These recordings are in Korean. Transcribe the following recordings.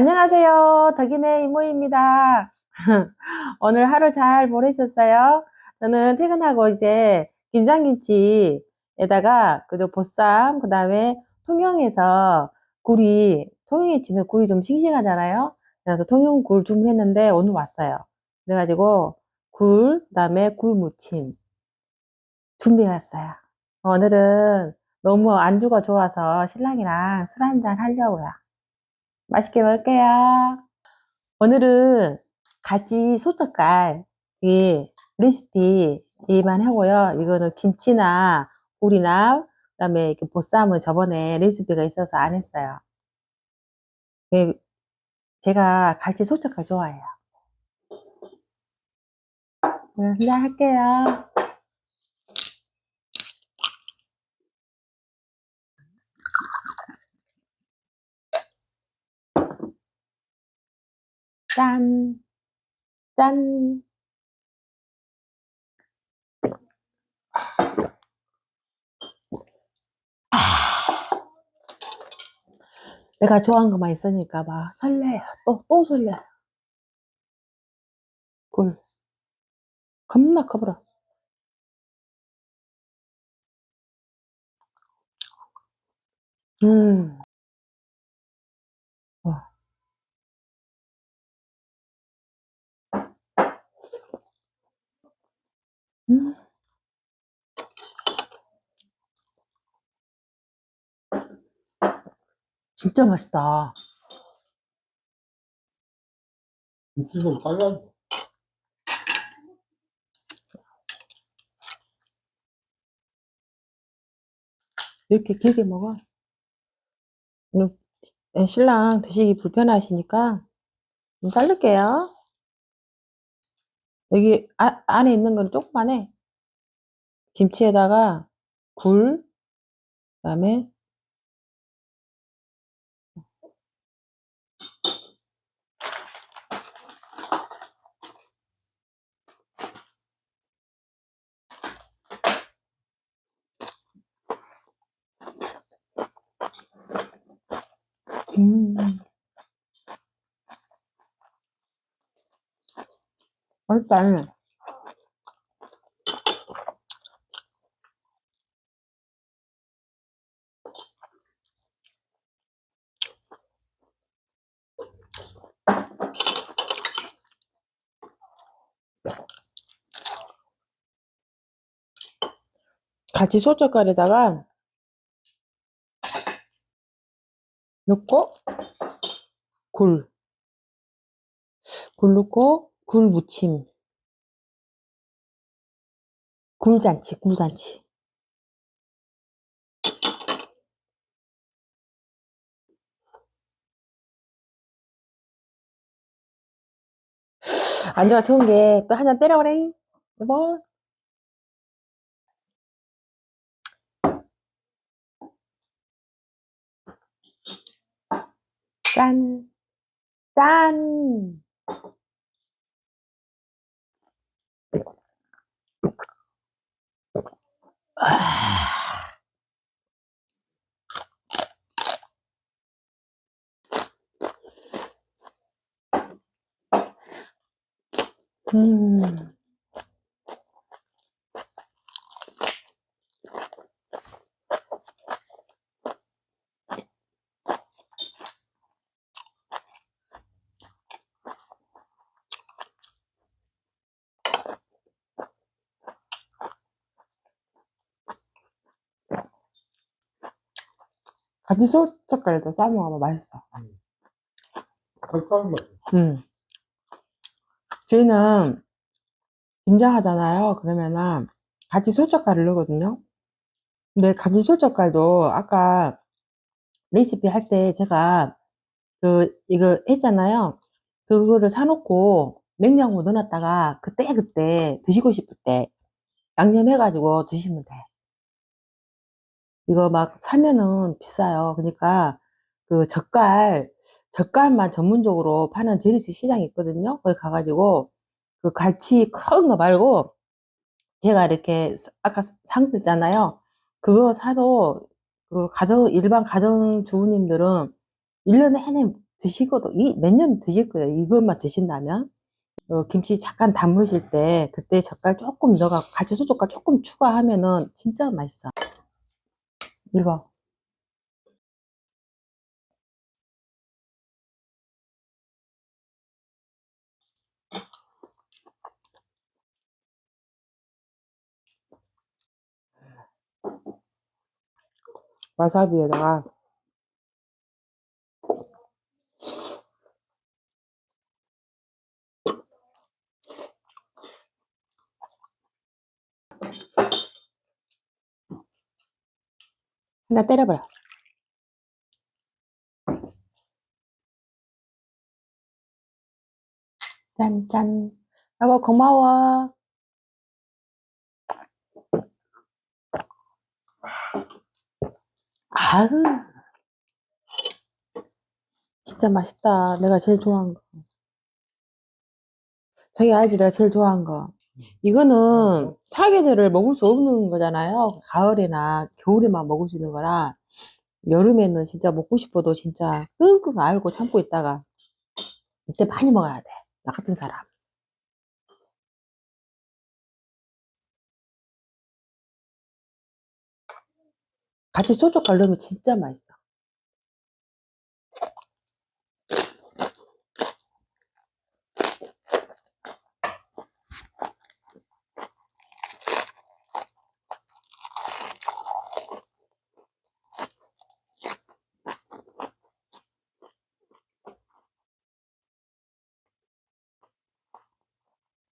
안녕하세요. 덕인의 이모입니다. 오늘 하루 잘 보내셨어요? 저는 퇴근하고 이제 김장김치에다가 그리고 보쌈, 그 다음에 통영에서 굴이, 통영에 지는 굴이 좀 싱싱하잖아요. 그래서 통영 굴 주문했는데 오늘 왔어요. 그래가지고 굴, 그 다음에 굴 무침 준비했어요. 오늘은 너무 안주가 좋아서 신랑이랑 술 한잔 하려고요. 맛있게 먹을게요. 오늘은 가지 소떡갈 이 레시피만 하고요. 이거는 김치나 굴이나 그다음에 이렇게 보쌈은 저번에 레시피가 있어서 안 했어요. 예, 제가 갈치 소떡갈 좋아해요. 네, 한잔 할게요. 짠, 짠. 아. 내가 좋아하는 것만 있으니까 막 설레요. 또, 또 설레요. 굴. 겁나 커버려. 음. 와. 음. 진짜 맛있다. 지금 빨간 이렇게 길게 먹어. 음, 예, 신랑 드시기 불편하시니까 좀 자를게요. 여기 아, 안에 있는 건 조금만 해. 김치에다가 굴, 그 다음에 음. 맛있다. 같이 소젓갈에다가 넣고 굴, 굴 넣고 굴 무침, 굴잔치, 굴잔치. 안주가 좋은 게 또 한 잔 때려오래. 여보. 짠, 짠. 음. 같이 소젓갈에다 싸 먹으면 맛있어. 색깔 맛. 음. 저희는 김장하잖아요. 그러면은 같이 소젓갈을 넣거든요. 근데 같이 소젓갈도 아까 레시피 할 때 제가 그 이거 했잖아요. 그거를 사놓고 냉장고 넣어놨다가 그때 그때 드시고 싶을 때 양념해가지고 드시면 돼. 이거 막 사면은 비싸요. 그러니까 그 젓갈 젓갈만 전문적으로 파는 재래식 시장이 있거든요. 거기 가가지고 그 갈치 큰 거 말고 제가 이렇게 사- 아까 상 있잖아요. 그거 사도 그 가정 일반 가정 주부님들은 1년 내내 드시거든. 이몇 년 드실 거예요. 이것만 드신다면. 어, 김치 잠깐 담으실 때 그때 젓갈 조금 넣어가 같이 소젓갈 조금 추가하면은 진짜 맛있어. 이거. 와사비 하나 때려버려. 짠, 짠. 여보, 고마워. 아우. 진짜 맛있다. 내가 제일 좋아하는 거. 자기 알지? 내가 제일 좋아하는 거. 이거는 사계절을 먹을 수 없는 거잖아요. 가을이나 겨울에만 먹을 수 있는 거라. 여름에는 진짜 먹고 싶어도 진짜 끙끙 앓고 참고 있다가 이때 많이 먹어야 돼. 나 같은 사람. 같이 소주갈 넣으면 진짜 맛있어.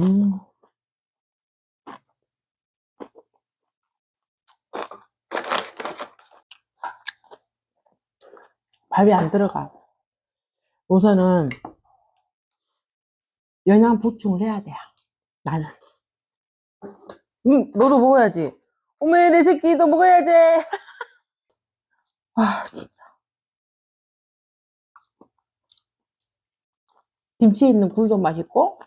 음. 밥이 안 들어가. 우선은 영양 보충을 해야 돼. 나는. 응, 너도 먹어야지. 어메, 내 새끼도 먹어야지. 아, 진짜. 김치에 있는 굴도 맛있고,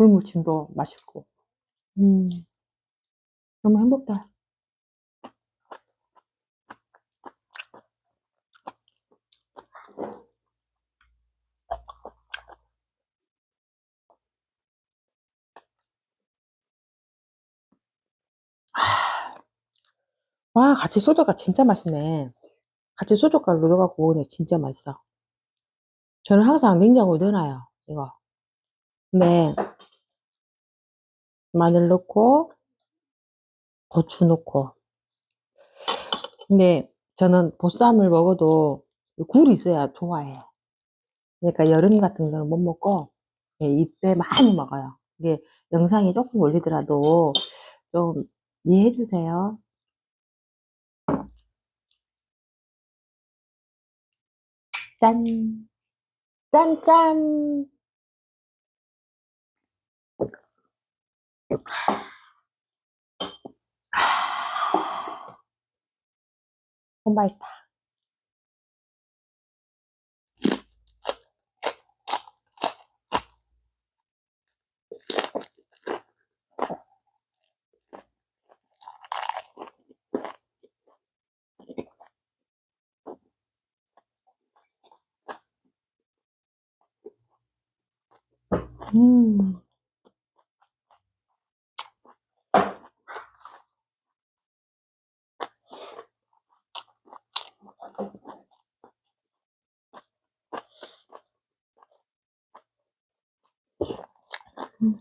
굴무침도 맛있고. 음, 너무 행복해. 와, 같이 소주가 진짜 맛있네. 같이 소주가루 넣어갖고 먹으니 진짜 맛있어. 저는 항상 냉장고에 넣어놔요, 이거. 근데, 마늘 넣고, 고추 넣고. 근데, 저는 보쌈을 먹어도 굴이 있어야 좋아해. 그러니까 여름 같은 거는 못 먹고, 예, 이때 많이 먹어요. 이게 영상이 조금 올리더라도 좀 이해해 주세요. 짠. 짠, 짠. 맛있다. 음. 아,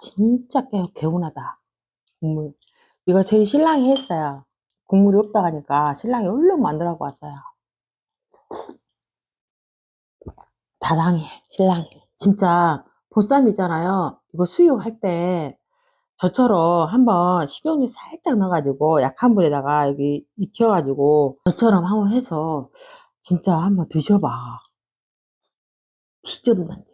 진짜 개, 개운하다. 국물. 이거 저희 신랑이 했어요. 국물이 없다 하니까 신랑이 얼른 만들라고 왔어요. 자랑해, 신랑이. 진짜 보쌈이잖아요. 이거 수육할 때 저처럼 한번 식용유 살짝 넣어가지고 약한 불에다가 여기 익혀가지고 저처럼 한번 해서 진짜 한번 드셔봐. 디저트만.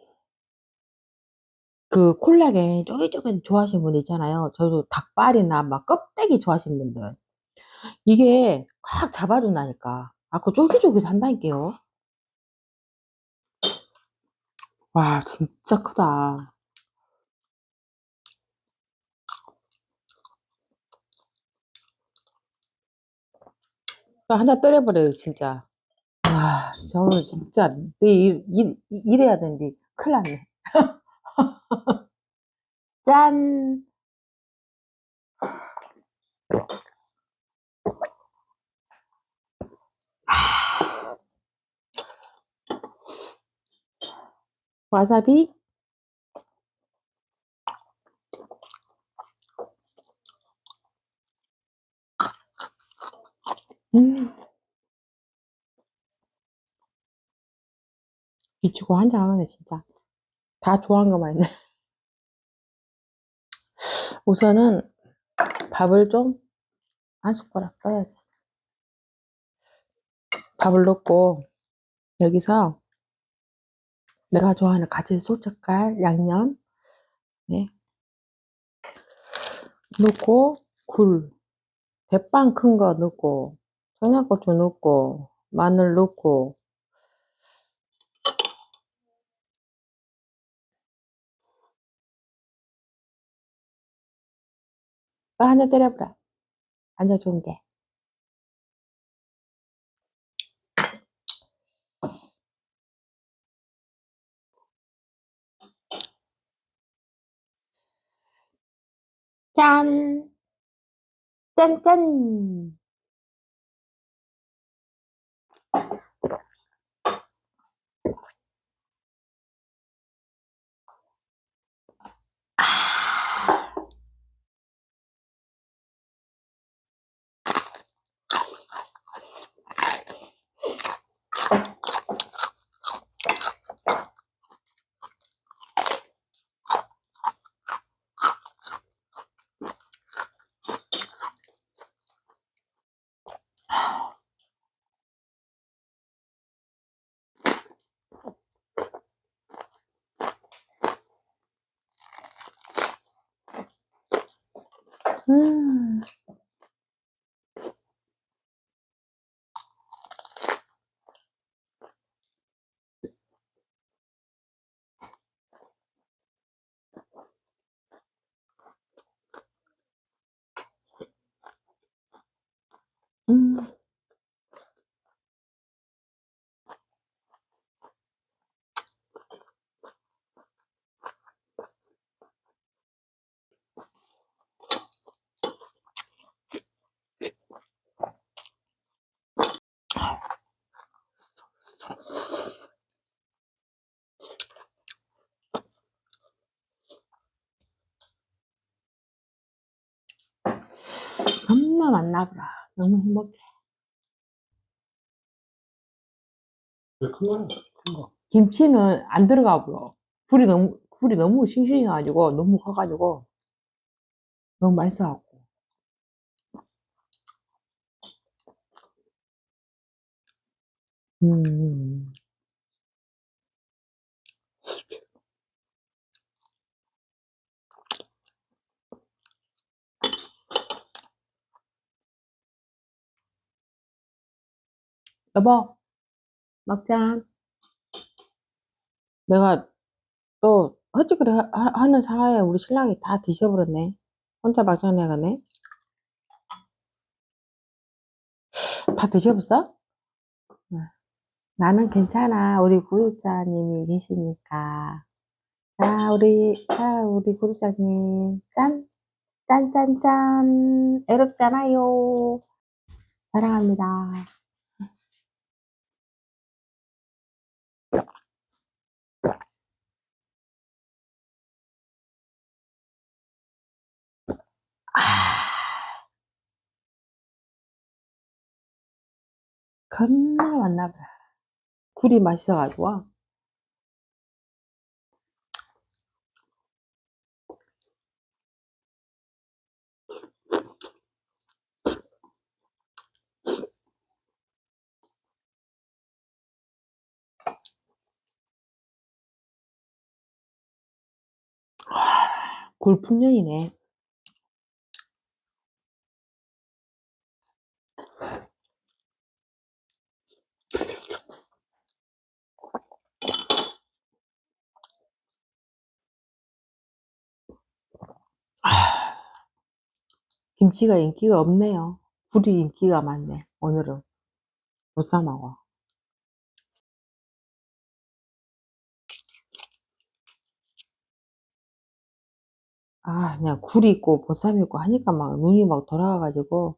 그 콜라겐 쫄깃쫄깃 좋아하시는 분들 있잖아요. 저도 닭발이나 막 껍데기 좋아하시는 분들. 이게 확 잡아준다니까. 아까 쫄깃쫄깃 한다니까요. 와, 진짜 크다. 한잔 때려버려요, 진짜. 와, 진짜 오늘 진짜 내 일 일, 일, 일해야 되는데 큰일 났네. 짠! 와사비? 음. 미치고 한잔 하네, 진짜. 다 좋아하는 것만 있네. 우선은 밥을 좀 한 숟가락 떠야지. 밥을 넣고 여기서 내가 좋아하는 가지 소젓갈 양념 네. 넣고 굴 대빵 큰 거 넣고 청양고추 넣고 마늘 넣고. 또 한잔 때려보라. 완전 좋은 게 짠! 짠짠! 음. 음. 겁나 맛나더라. 너무 행복해. 왜큰 거는? 큰 거. 김치는 안 들어가 보여. 굴이 너무, 굴이 너무 싱싱해가지고, 너무 커가지고, 너무 맛있어갖고. 음. 여보, 먹자. 내가 또 헛짓거리 하, 하- 하는 사이에 우리 신랑이 다 드셔버렸네. 혼자 막장 내가네. 다 드셔봤어? 네. 나는 괜찮아. 우리 구독자님이 계시니까. 자, 우리, 자, 우리 구독자님. 짠! 짠, 짠, 짠! 애롭잖아요. 사랑합니다. 겁나 맛나 봐. 굴이 맛있어가지고. 굴 풍년이네. 아, 김치가 인기가 없네요. 굴이 인기가 많네. 오늘은 보쌈하고. 아, 그냥 굴이 있고 보쌈이 있고 하니까 막 눈이 막 돌아가가지고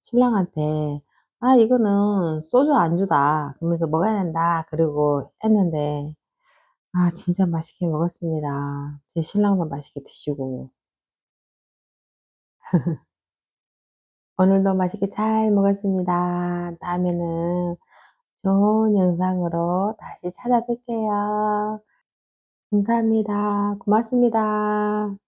신랑한테 아, 이거는 소주 안주다. 그러면서 먹어야 된다. 그리고 했는데 아, 진짜 맛있게 먹었습니다. 제 신랑도 맛있게 드시고 오늘도 맛있게 잘 먹었습니다. 다음에는 좋은 영상으로 다시 찾아뵐게요. 감사합니다. 고맙습니다.